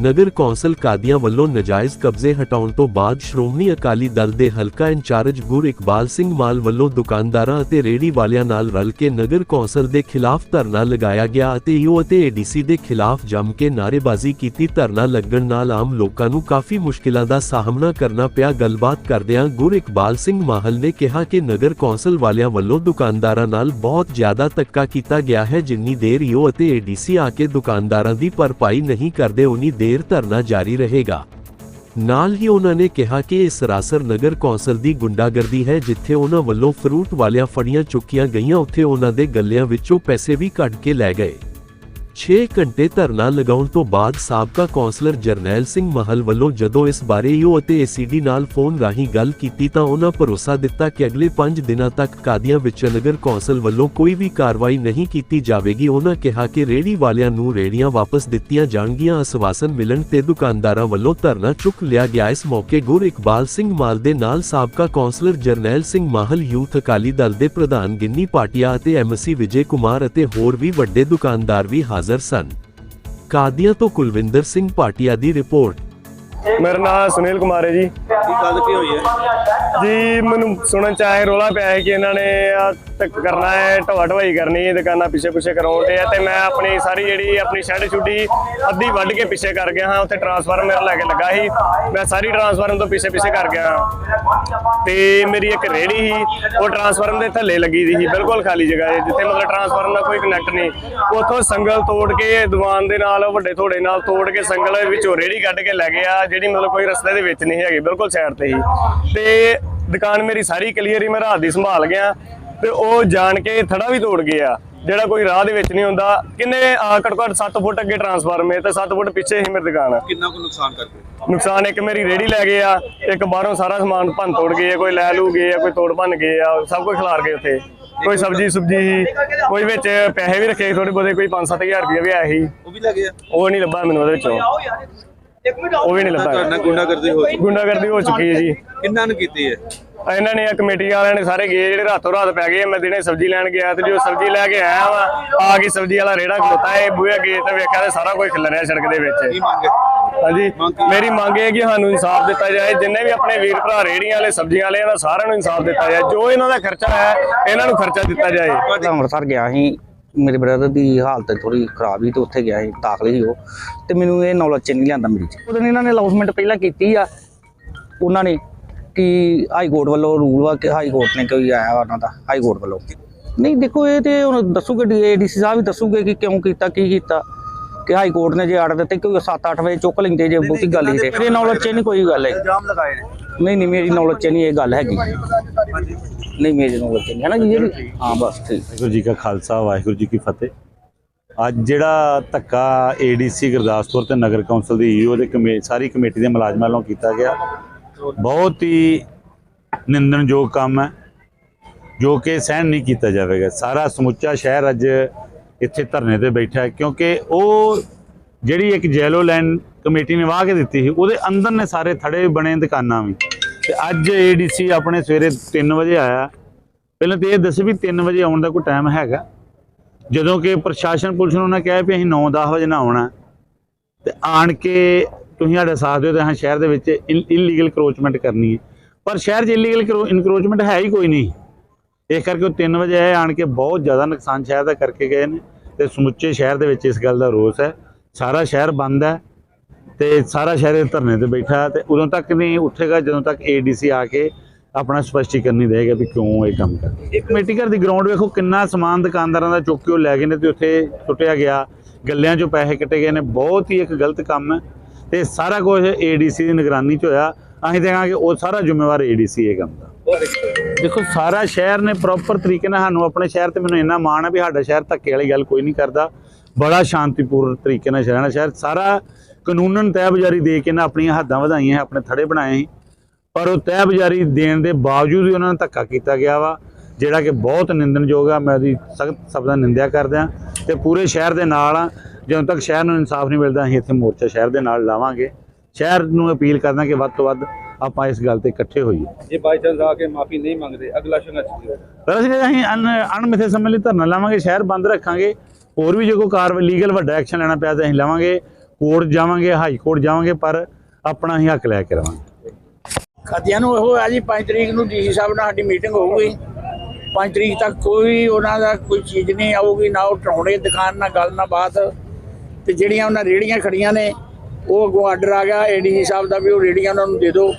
ਨਗਰ council ਕਾਦੀਆਂ ਵੱਲੋਂ ਨਜਾਇਜ਼ ਕਬਜ਼ੇ ਹਟਾਉਣ ਤੋਂ ਬਾਅਦ ਸ਼੍ਰੋਮਣੀ ਅਕਾਲੀ ਦਲ ਦੇ ਹਲਕਾ ਇੰਚਾਰਜ ਗੁਰ ਇਕਬਾਲ ਸਿੰਘ ਮਾਲ ਵੱਲੋਂ ਦੁਕਾਨਦਾਰਾਂ ਅਤੇ ਰੇਹੜੀ ਵਾਲਿਆਂ ਨਾਲ ਰਲ ਕੇ ਨਗਰ ਕੌਂਸਲ ਦੇ ਖਿਲਾਫ ਧਰਨਾ ਲਗਾਇਆ ਗਿਆ ਅਤੇ ਈਓ ਅਤੇ ਏਡੀਸੀ ਦੇ ਖਿਲਾਫ ਜੰਮ ਕੇ ਨਾਅਰੇਬਾਜ਼ੀ ਕੀਤੀ ਧਰਨਾ ਲੱਗਣ ਨਾਲ ਆਮ ਲੋਕਾਂ ਨੂੰ ਕਾਫੀ ਮੁਸ਼ਕਿਲਾਂ ਦਾ ਸਾਹਮਣਾ ਕਰਨਾ ਪਿਆ। ਗੱਲਬਾਤ ਕਰਦਿਆਂ ਗੁਰ ਇਕਬਾਲ ਸਿੰਘ ਮਾਹਲ ਨੇ ਕਿਹਾ ਕਿ ਨਗਰ ਕੌਂਸਲ ਵਾਲਿਆਂ ਵੱਲੋਂ ਦੁਕਾਨਦਾਰਾਂ ਨਾਲ ਬਹੁਤ ਜ਼ਿਆਦਾ ਧੱਕਾ ਕੀਤਾ ਗਿਆ ਹੈ। ਜਿੰਨੀ ਦੇਰ ਈਓ ਅਤੇ ਏਡੀਸੀ ਆ ਕੇ ਦੁਕਾਨਦਾਰਾਂ ਦੀ ਭਰਪਾਈ ਨਹੀਂ ਕਰਦੇ ਉਨੀ ਦੇਰ ਧਰਨਾ ਜਾਰੀ ਰਹੇਗਾ। ਨਾਲ ਹੀ ਉਹਨਾਂ ਨੇ ਕਿਹਾ ਕਿ ਇਹ ਸਰਾਸਰ ਨਗਰ ਕੌਂਸਲ ਦੀ ਗੁੰਡਾਗਰਦੀ ਹੈ, ਜਿੱਥੇ ਉਹਨਾਂ ਵੱਲੋਂ ਫਰੂਟ ਵਾਲਿਆਂ ਫੜੀਆਂ ਚੁੱਕੀਆਂ ਗਈਆਂ, ਉੱਥੇ ਉਹਨਾਂ ਦੇ ਗੱਲਿਆਂ ਵਿੱਚੋਂ ਪੈਸੇ ਵੀ ਕੱਢ ਕੇ ਲੈ ਗਏ। 6 ਘੰਟੇ ਧਰਨਾ ਲਗਾਉਣ ਤੋਂ ਬਾਅਦ ਸਾਬਕਾ ਕੌਂਸਲਰ ਜਰਨੈਲ ਸਿੰਘ ਮਹਲ ਵੱਲੋਂ ਜਦੋਂ ਇਸ ਬਾਰੇ ਯੂ ਅਤੇ ਏਸੀਡੀ ਨਾਲ ਫੋਨ ਰਾਹੀਂ ਗੱਲ ਕੀਤੀ ਤਾਂ ਉਹਨਾਂ ਭਰੋਸਾ ਦਿੱਤਾ ਕਿ ਅਗਲੇ 5 ਦਿਨਾਂ ਤੱਕ ਕਾਦੀਆਂ ਵਿੱਚ ਨਗਰ ਕੌਂਸਲ ਵੱਲੋਂ ਕੋਈ ਵੀ ਕਾਰਵਾਈ ਨਹੀਂ ਕੀਤੀ ਜਾਵੇਗੀ। ਉਹਨਾਂ ਕਿਹਾ ਕਿ ਰੇਹੜੀ ਵਾਲਿਆਂ ਨੂੰ ਰੇਹੜੀਆਂ ਵਾਪਸ ਦਿੱਤੀਆਂ ਜਾਣਗੀਆਂ। ਅਸਵਾਸਨ ਮਿਲਣ ਤੇ ਦੁਕਾਨਦਾਰਾਂ ਵੱਲੋਂ ਧਰਨਾ ਚੁੱਕ ਲਿਆ ਗਿਆ। ਇਸ ਮੌਕੇ ਗੁਰ ਇਕਬਾਲ ਸਿੰਘ ਮਾਲ ਦੇ ਨਾਲ ਸਾਬਕਾ ਕੌਂਸਲਰ ਜਰਨੈਲ ਸਿੰਘ ਮਾਹਲ, ਯੂਥ ਅਕਾਲੀ ਦਲ ਦੇ ਪ੍ਰਧਾਨ ਗਿੰਨੀ ਪਾਟਿਆ ਅਤੇ ਐਮਸੀ ਵਿਜੇ ਕੁਮਾਰ ਅਤੇ ਹੋਰ ਵੀ ਵੱਡੇ ਦੁਕਾਨਦਾਰ ਵੀ ਹਾਜ਼ਰ ਸਨ। ਕਾਦੀਆਂ ਤੋਂ ਕੁਲਵਿੰਦਰ ਸਿੰਘ ਪਾਟਿਆ ਦੀ ਰਿਪੋਰਟ। ਮੇਰਾ ਨਾਮ ਸੁਨੀਲ ਕੁਮਾਰ ਹੈ ਜੀ। ਕੀ ਗੱਲ ਕੀ ਹੋਈ ਹੈ? ਜੀ ਮੈਨੂੰ ਸੁਣਨ ਚ ਆਇਆ ਰੋਲਾ ਪਿਆ ਹੈ ਕਿ ਇਹਨਾਂ ਨੇ ਤੱਕ ਕਰਨਾ ਹੈ ਢਵਾ ਢਵਾਈ ਕਰਨੀ ਹੈ ਦੁਕਾਨਾਂ ਪਿੱਛੇ ਪਿੱਛੇ ਕਰਾਉਣ ਤੇ ਤੇ ਮੈਂ ਆਪਣੀ ਸਾਰੀ ਜਿਹੜੀ ਆਪਣੀ ਸ਼ੈਡ ਛੁੱਟੀ ਅੱਧੀ ਵੱਢ ਕੇ ਪਿੱਛੇ ਕਰ ਗਿਆ ਹਾਂ ਉੱਥੇ ਟਰਾਂਸਫਾਰਮਰ ਮੇਰਾ ਲੈ ਕੇ ਲੱਗਾ ਸੀ। ਮੈਂ ਸਾਰੀ ਟਰਾਂਸਫਾਰਮਰ ਤੋਂ ਪਿੱਛੇ ਪਿੱਛੇ ਕਰ ਗਿਆ ਤੇ ਮੇਰੀ ਇੱਕ ਰੇੜੀ ਸੀ ਉਹ ਟਰਾਂਸਫਾਰਮਰ ਦੇ ਥੱਲੇ ਲੱਗੀ ਦੀ ਸੀ ਬਿਲਕੁਲ ਖਾਲੀ ਜਗ੍ਹਾ ਹੈ ਜਿੱਥੇ ਮਤਲਬ ਟਰਾਂਸਫਾਰਮਰ ਨਾਲ ਕੋਈ ਕਨੈਕਟ ਨਹੀਂ। ਉੱਥੋਂ ਸੰਗਲ ਤੋੜ ਕੇ ਦੀਵਾਨ ਦੇ ਨਾਲ ਵੱਡੇ ਥੋੜੇ ਨਾਲ ਤੋੜ ਕੇ ਸੰਗਲ ਵਿੱਚੋਂ ਰੇੜੀ ਕੱਢ ਕੇ ਲੈ ਗਿਆ ਜਿਹੜੀ ਮਤਲਬ ਕੋਈ ਰਸਤੇ ਦੇ ਵਿੱਚ ਨਹੀਂ ਹੈਗੀ ਬਿਲਕੁਲ ਸਾਈਡ ਤੇ ਹੀ। ਤੇ ਦੁਕਾਨ ਮੇਰੀ ਸਾਰੀ ਕਲੀਅਰ ਹੀ ਮੈਂ ਰਾਤ ਦੀ ਸੰਭਾਲ ਗਿਆ। ਤੇ ਉਹ ਜਾਣ ਕੇ ਥੜਾ ਵੀ ਤੋੜ ਗਿਆ ਜਿਹੜਾ ਕੋਈ ਰਾਹ ਦੇ ਵਿੱਚ ਨਹੀਂ ਹੁੰਦਾ। ਕਿੰਨੇ ਘੱਟੋ ਘੱਟ 7 ਫੁੱਟ ਅੱਗੇ ਟਰਾਂਸਫਾਰਮਰ ਤੇ 7 ਫੁੱਟ ਪਿੱਛੇ ਹੀ ਮੇਰੀ ਦੁਕਾਨ ਆ। ਕਿੰਨਾ ਕੁ ਨੁਕਸਾਨ ਕਰ ਗਏ ਨੁਕਸਾਨ ਇੱਕ ਮੇਰੀ ਰੇੜੀ ਲੈ ਗਏ ਆ ਇੱਕ ਬਾਹਰੋਂ ਸਾਰਾ ਸਮਾਨ ਭੰਨ ਤੋੜ ਗਏ ਆ ਕੋਈ ਲੈ ਲੂ ਗਏ ਆ ਕੋਈ ਤੋੜ ਭੰਨ ਗਏ ਆ ਸਭ ਕੁਝ ਖਿਲਾਰ ਗਏ ਉੱਥੇ। ਕੋਈ ਸਬਜੀ ਸੁਬਜੀ ਕੋਈ ਵਿੱਚ ਪੈਸੇ ਵੀ ਰੱਖੇ ਥੋੜੇ ਬਹੁਤੇ ਕੋਈ 5-7000 ਰੁਪਏ ਵੀ ਆਇਆ ਸੀ। ਉਹ ਵੀ ਲੱਗੇ ਆ? ਉਹ ਨਹੀਂ ਲੱਭਾ ਮੈਨੂੰ ਉਹਦੇ ਵਿੱਚੋਂ। ਉਹ ਵੀ ਨਹੀਂ ਲੱਭਾ। ਤੁਹਾਡਾ ਗੁੰਡਾ ਕਰਦੇ ਹੋ ਗੁੰਡਾਗਰਦੀ ਹੋ ਚੁੱਕੀ ਹੈ ਜੀ। ਕਿੰਨਾ ਨੇ ਕੀਤੀ ਹੈ? ਇਹਨਾਂ ਨੇ ਇਹ ਕਮੇਟੀ ਵਾਲਿਆਂ ਨੇ ਸਾਰੇ ਗਏ ਜਿਹੜੇ ਰਾਤੋਂ ਰਾਤ ਪੈ ਗਏ ਮੈਂ ਦਿਨੇ ਸਬਜ਼ੀ ਲੈਣ ਗਿਆ ਤੇ ਜੋ ਸਬਜ਼ੀ ਲੈ ਕੇ ਆਇਆ ਵਾ ਆ ਕੇ ਸਬਜ਼ੀ ਵਾਲਾ ਰੇੜਾ ਖਲੋਤਾ ਇਹ ਬੂਹੇ ਅੱਗੇ ਤੇ ਵੇਖਿਆ ਤੇ ਸਾਰਾ ਕੁਝ ਖਿਲ ਰਿਹਾ ਸੜਕ ਦੇ ਕੀ ਵਿੱਚ ਮੰਗੇ ਹਾਂਜੀ? ਮੇਰੀ ਮੰਗ ਇਹ ਹੈ ਕਿ ਸਾਨੂੰ ਇਨਸਾਫ ਦਿੱਤਾ ਜਾਏ। ਜਿੰਨੇ ਵੀ ਆਪਣੇ ਵੀਰ ਭਰਾ ਰੇੜੀਆਂ ਵਾਲੇ ਸਬਜ਼ੀਆਂ ਵਾਲੇ ਇਹਨਾਂ ਸਾਰਿਆਂ ਨੂੰ ਇਨਸਾਫ ਦਿੱਤਾ ਜਾਏ। ਜੋ ਇਹਨਾਂ ਦਾ ਖਰਚਾ ਹੈ ਇਹਨਾਂ ਨੂੰ ਖਰਚਾ ਦਿੱਤਾ ਜਾਏ। ਅੰਮ੍ਰਿਤਸਰ ਗਿਆ ਸੀ। ਮੇਰੇ ਬ੍ਰਦਰ ਦੀ ਹਾਲਤ ਥੋੜੀ ਖਰਾਬ ਸੀ ਤੇ ਉੱਥੇ ਗਿਆ ਸੀ ਦਾਖਲ ਸੀ ਉਹ। ਤੇ ਮੈਨੂੰ ਇਹ ਨੌਲੇਜ ਚ ਨਹੀਂ ਲਿਆਂਦਾ ਮੇਰੀ ਚ। ਉਦੋਂ ਇਹਨਾਂ ਨੇ ਅਨਾਉਂਸਮੈਂਟ ਪਹਿਲਾਂ ਕੀਤੀ ਆ ਉਹਨਾਂ ਨੇ ਕਿ ਹਾਈ ਕੋਰਟ ਵੱਲੋਂ ਰੂਲ ਵਾ ਕਿ ਹਾਈ ਕੋਰਟ ਨੇ ਕੋਈ ਆਇਆ ਉਹਨਾਂ ਦਾ ਹਾਈ ਕੋਰਟ ਵੱਲੋਂ। ਨਹੀਂ ਦੇਖੋ ਇਹ ਤੇ ਹੁਣ ਦੱਸੂਗੇ ਡੀਸੀ ਸਾਹਿਬ ਵੀ ਦੱਸੂਗੇ ਕਿ ਕਿਉਂ ਕੀਤਾ ਕੀ ਕੀਤਾ। ਕਿ ਹਾਈ ਕੋਰਟ ਨੇ ਜੇ ਆਰਡਰ ਦਿੱਤੇ ਕਿ 7-8 ਵਜੇ ਚੁੱਕ ਲੈਂਦੇ ਜੇ ਬਹੁਤੀ ਗੱਲ ਹੀ ਤੇ ਮੇਰੇ ਨੌਲੇਜ ਚ ਨਹੀਂ ਕੋਈ ਗੱਲ ਹੈ ਇਲਜ਼ਾਮ ਲਗਾਏ ਨੇ। ਨਹੀਂ ਨਹੀਂ ਮੇਰੀ ਨੌਲੇਜ ਚ ਨਹੀਂ ਇਹ ਗੱਲ ਹੈਗੀ। ਨਹੀਂ ਮੇਰੀ ਚ ਨਹੀਂ ਹੈ ਨਾ ਜੀ ਜਿਹੜੀ ਹਾਂ ਬਸ ਠੀਕ। ਵਾਹਿਗੁਰੂ ਜੀ ਕਾ ਖਾਲਸਾ ਵਾਹਿਗੁਰੂ ਜੀ ਕੀ ਫਤਿਹ। ਅੱਜ ਜਿਹੜਾ ਧੱਕਾ ਏਡੀਸੀ ਗੁਰਦਾਸਪੁਰ ਤੇ ਨਗਰ ਕੌਂਸਲ ਦੀ ਈਓ ਦੇ ਕਮੇ ਸਾਰੀ ਕਮੇਟੀ ਦੇ ਮੁਲਾਜ਼ਮਾਂ ਵੱਲੋਂ ਕੀਤਾ ਗਿਆ। ਬਹੁਤ ਹੀ ਨਿੰਦਣਯੋਗ ਕੰਮ ਹੈ ਜੋ ਕਿ ਸਹਿਣ ਨਹੀਂ ਕੀਤਾ ਜਾਵੇਗਾ। ਸਾਰਾ ਸਮੁੱਚਾ ਸ਼ਹਿਰ ਅੱਜ ਇੱਥੇ ਧਰਨੇ ਤੇ ਬੈਠਾ ਹੈ ਕਿਉਂਕਿ ਉਹ ਜਿਹੜੀ ਇੱਕ ਜੈਲੋ ਲਾਈਨ ਕਮੇਟੀ ਨੇ ਵਾਹ ਕੇ ਦਿੱਤੀ ਸੀ ਉਹਦੇ ਅੰਦਰ ਨੇ ਸਾਰੇ ਥੜੇ ਬਣੇ ਦੁਕਾਨਾਂ ਵੀ। ਤੇ ਅੱਜ ਏਡੀਸੀ ਆਪਣੇ ਸਵੇਰੇ 3 ਵਜੇ ਆਇਆ। ਪਹਿਲਾਂ ਤੇ ਇਹ ਦੱਸੇ ਵੀ 3 ਵਜੇ ਆਉਣ ਦਾ ਕੋਈ ਟਾਈਮ ਹੈਗਾ। ਜਦੋਂ ਕਿ ਪ੍ਰਸ਼ਾਸਨ ਪੁਲਿਸ ਨੂੰ ਉਹਨਾਂ ਕਿਹਾ ਵੀ ਅਸੀਂ 9-10 ਵਜੇ ਨਾ ਆਉਣਾ। ਤੇ ਆਣ ਕੇ ਤੁਸੀਂ ਸਾਡਾ ਸਾਥ ਦਿਓ ਤਾਂ ਹਾਂ ਸ਼ਹਿਰ ਦੇ ਵਿੱਚ ਇਲੀਗਲ ਕਰੋਚਮੈਂਟ ਕਰਨੀ ਹੈ। ਪਰ ਸ਼ਹਿਰ 'ਚ ਇਲੀਗਲ ਇਨਕਰੋਚਮੈਂਟ ਹੈ ਹੀ ਕੋਈ ਨਹੀਂ। ਇਸ ਕਰਕੇ ਉਹ 3 ਵਜੇ ਆਏ, ਆਣ ਕੇ ਬਹੁਤ ਜ਼ਿਆਦਾ ਨੁਕਸਾਨ ਸ਼ਹਿਰ ਦਾ ਕਰਕੇ ਗਏ ਨੇ। ਤੇ ਸਮੁੱਚੇ ਸ਼ਹਿਰ ਦੇ ਵਿੱਚ ਇਸ ਗੱਲ ਦਾ ਰੋਸ ਹੈ। ਸਾਰਾ ਸ਼ਹਿਰ ਬੰਦ ਹੈ। ਤੇ ਸਾਰਾ ਸ਼ਹਿਰ ਇਹ ਧਰਨੇ ਤੇ ਬੈਠਾ ਤੇ ਉਦੋਂ ਤੱਕ ਨਹੀਂ ਉੱਠੇਗਾ, ਜਦੋਂ ਤੱਕ ਏਡੀਸੀ ਆ ਕੇ ਆਪਣਾ ਸਪਸ਼ਟੀਕਰਨ ਨਹੀਂ ਦੇਗਾ ਵੀ ਕਿਉਂ ਇਹ ਕੰਮ ਕਰ ਇੱਕ ਕਮੇਟੀ ਘਰ ਦੀ ਗਰਾਊਂਡ ਵੇਖੋ, ਕਿੰਨਾ ਸਮਾਨ ਦੁਕਾਨਦਾਰਾਂ ਦਾ ਚੁੱਕ ਕੇ ਉਹ ਲੈ ਗਏ ਨੇ ਤੇ ਉੱਥੇ ਸੁੱਟਿਆ ਗਿਆ। ਗੱਲਿਆਂ 'ਚੋਂ ਪੈਸੇ ਕੱਟੇ ਗਏ ਨੇ, ਬਹੁਤ ਹੀ ਇੱਕ ਗਲਤ ਕੰਮ ਹੈ ਤੇ ਸਾਰਾ ਕੁਝ ਏਡੀਸੀ ਦੀ ਨਿਗਰਾਨੀ 'ਚ ਹੋਇਆ। ਅਸੀਂ ਦੇਖਾਂਗੇ ਉਹ ਸਾਰਾ ਜ਼ਿੰਮੇਵਾਰ ਏਡੀਸੀ ਇਹ ਕੰਮ ਦਾ। ਦੇਖੋ, ਸਾਰਾ ਸ਼ਹਿਰ ਨੇ ਪ੍ਰੋਪਰ ਤਰੀਕੇ ਨਾਲ ਸਾਨੂੰ ਆਪਣੇ ਸ਼ਹਿਰ ਤੇ ਮੈਨੂੰ ਇੰਨਾ ਮਾਣ ਹੈ ਵੀ ਸਾਡਾ ਸ਼ਹਿਰ ਧੱਕੇ ਵਾਲੀ ਗੱਲ ਕੋਈ ਨਹੀਂ ਕਰਦਾ। ਬੜਾ ਸ਼ਾਂਤੀਪੂਰਨ ਤਰੀਕੇ ਨਾਲ ਸ਼ਹਿਰ ਸ਼ਹਿਰ ਸਾਰਾ ਕਾਨੂੰਨਨ ਤਹਿਬਜ਼ਾਰੀ ਦੇ ਕੇ ਨਾ ਆਪਣੀਆਂ ਹੱਦਾਂ ਵਧਾਈਆਂ ਆਪਣੇ ਥੜੇ ਬਣਾਏ ਸੀ। ਪਰ ਉਹ ਤਹਿਬਜ਼ਾਰੀ ਦੇਣ ਦੇ ਬਾਵਜੂਦ ਵੀ ਉਹਨਾਂ ਨੂੰ ਧੱਕਾ ਕੀਤਾ ਗਿਆ ਵਾ ਜਿਹੜਾ ਕਿ ਬਹੁਤ ਨਿੰਦਣਯੋਗ ਆ। ਮੈਂ ਉਹਦੀ ਸਖਤ ਸ਼ਬਦਾਂ ਨਿੰਦਿਆ ਕਰਦਾ ਤੇ ਪੂਰੇ ਸ਼ਹਿਰ ਦੇ ਨਾਲ ਆ। ਜਦੋਂ ਤੱਕ ਸ਼ਹਿਰ ਨੂੰ ਇਨਸਾਫ ਨਹੀਂ ਮਿਲਦਾ ਅਸੀਂ ਇੱਥੇ ਮੋਰਚਾ ਸ਼ਹਿਰ ਦੇ ਨਾਲ ਲਾਵਾਂਗੇ। ਸ਼ਹਿਰ ਨੂੰ ਅਪੀਲ ਕਰਦਾ ਕਿ ਵੱਧ ਤੋਂ ਵੱਧ ਆਪਾਂ ਇਸ ਗੱਲ ਤੇ ਇਕੱਠੇ ਹੋਈਏ। ਜੇ ਬਾਈ ਚਾਂਸ ਆ ਕੇ ਮਾਫੀ ਨਹੀਂ ਮੰਗਦੇ ਅਗਲਾ ਸੰਘਰਸ਼ ਕੀ ਹੋਵੇਗਾ ਪਰ ਅਸੀਂ ਅਸੀਂ ਅਣ- ਅਣਮਿੱਥੇ ਸਮੇਂ ਲਈ ਧਰਨਾ ਲਾਵਾਂਗੇ ਸ਼ਹਿਰ ਬੰਦ ਰੱਖਾਂਗੇ। ਹੋਰ ਵੀ ਜੇ ਕੋਈ ਕਾਰਵਾਈ ਲੀਗਲ ਵੱਡਾ ਐਕਸ਼ਨ ਲੈਣਾ ਪਿਆ ਤਾਂ ਅਸੀਂ ਲਵਾਂਗੇ। ਕੋਰਟ ਜਾਵਾਂਗੇ, ਹਾਈ ਕੋਰਟ ਜਾਵਾਂਗੇ, ਪਰ ਆਪਣਾ ਹੀ ਹੱਕ ਲੈ ਕੇ ਰਵਾਂਗੇ। ਖਾਦਿਆਂ ਨੂੰ ਉਹ ਆ ਜੀ 5 ਤਰੀਕ ਨੂੰ ਡੀਸੀ ਸਾਹਿਬ ਨਾਲ ਸਾਡੀ ਮੀਟਿੰਗ ਹੋਊਗੀ। 5 ਤਰੀਕ ਤੱਕ ਕੋਈ ਉਹਨਾਂ ਦਾ ਕੋਈ ਚੀਜ਼ ਨਹੀਂ ਆਊਗੀ, ਨਾ ਉਹ ਟਰਾਉਣੇ ਦੁਕਾਨ, ਨਾ ਗੱਲ, ਨਾ ਬਾਤ। ਤੇ ਜਿਹੜੀਆਂ ਉਹਨਾਂ ਰੇੜੀਆਂ ਖੜੀਆਂ ਨੇ, ਉਹ ਅੱਗੋਂ ਆਰਡਰ ਆ ਗਿਆ ਏਡੀਸੀ ਸਾਹਿਬ ਦਾ ਵੀ ਉਹ ਰੇੜੀਆਂ ਉਹਨਾਂ ਨੂੰ ਦੇ ਦਿਓ।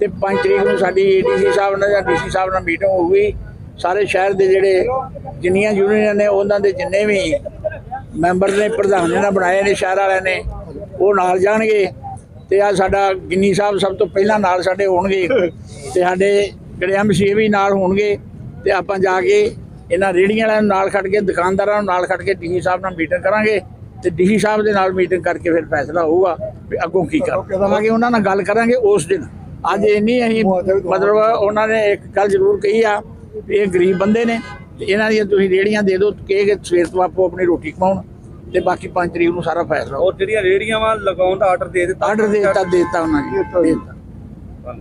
ਤੇ 5 ਤਰੀਕ ਨੂੰ ਸਾਡੀ ਏਡੀਸੀ ਸਾਹਿਬ ਨਾਲ ਜਾਂ ਡੀਸੀ ਸਾਹਿਬ ਨਾਲ ਮੀਟਿੰਗ ਹੋਊਗੀ। ਸਾਰੇ ਸ਼ਹਿਰ ਦੇ ਜਿਹੜੇ ਜਿੰਨੀਆਂ ਯੂਨੀਅਨ ਨੇ, ਉਹਨਾਂ ਦੇ ਜਿੰਨੇ ਵੀ ਮੈਂਬਰ ਨੇ ਪ੍ਰਧਾਨ ਨੇ ਬਣਾਏ ਨੇ ਸ਼ਹਿਰ ਵਾਲਿਆਂ ਨੇ ਉਹ ਨਾਲ ਜਾਣਗੇ ਤੇ ਆ ਸਾਡਾ ਗਿੰਨੀ ਸਾਹਿਬ ਸਭ ਤੋਂ ਪਹਿਲਾਂ ਨਾਲ ਸਾਡੇ ਹੋਣਗੇ ਤੇ ਸਾਡੇ ਜਿਹੜੇ ਐਮਸੀਏ ਵੀ ਨਾਲ ਹੋਣਗੇ ਤੇ ਆਪਾਂ ਜਾ ਕੇ ਇਹਨਾਂ ਰੇੜੀਆਂ ਵਾਲਿਆਂ ਨੂੰ ਨਾਲ ਖੜ ਕੇ ਦੁਕਾਨਦਾਰਾਂ ਨੂੰ ਨਾਲ ਖੜ ਕੇ ਡੀਸੀ ਸਾਹਿਬ ਨਾਲ ਮੀਟਿੰਗ ਕਰਾਂਗੇ ਤੇ ਡੀਸੀ ਸਾਹਿਬ ਦੇ ਨਾਲ ਮੀਟਿੰਗ ਕਰਕੇ ਫਿਰ ਫੈਸਲਾ ਹੋਊਗਾ ਵੀ ਅੱਗੋਂ ਕੀ ਕਰਾਂਗੇ। ਉਹਨਾਂ ਨਾਲ ਗੱਲ ਕਰਾਂਗੇ ਉਸ ਦਿਨ। ਅੱਜ ਇੰਨੀ ਅਸੀਂ ਮਤਲਬ ਉਹਨਾਂ ਨੇ ਇੱਕ ਗੱਲ ਜ਼ਰੂਰ ਕਹੀ ਆ ਇਹ ਗਰੀਬ ਬੰਦੇ ਨੇ ਤੇ ਇਹਨਾਂ ਦੀਆਂ ਤੁਸੀਂ ਰੇੜੀਆਂ ਦੇ ਦਿਓ ਕਿ ਕਿ ਸਵੇਰ ਤੋਂ ਆਪੋ ਆਪਣੀ ਰੋਟੀ ਕਮਾਉਣ ਤੇ ਬਾਕੀ 5 ਤਰੀਕ ਨੂੰ ਸਾਰਾ ਫੈਸਲਾ ਔਰ ਜਿਹੜੀਆਂ ਰੇੜੀਆਂ ਵਾ ਲਗਾਉਣ ਦਾ ਆਰਡਰ ਦੇ ਦਿੱਤਾ ਆਰਡਰ ਦੇ ਦਿੱਤਾ ਦੇ ਦਿੱਤਾ ਉਹਨਾਂ ਨੇ ਦੇ ਦਿੱਤਾ।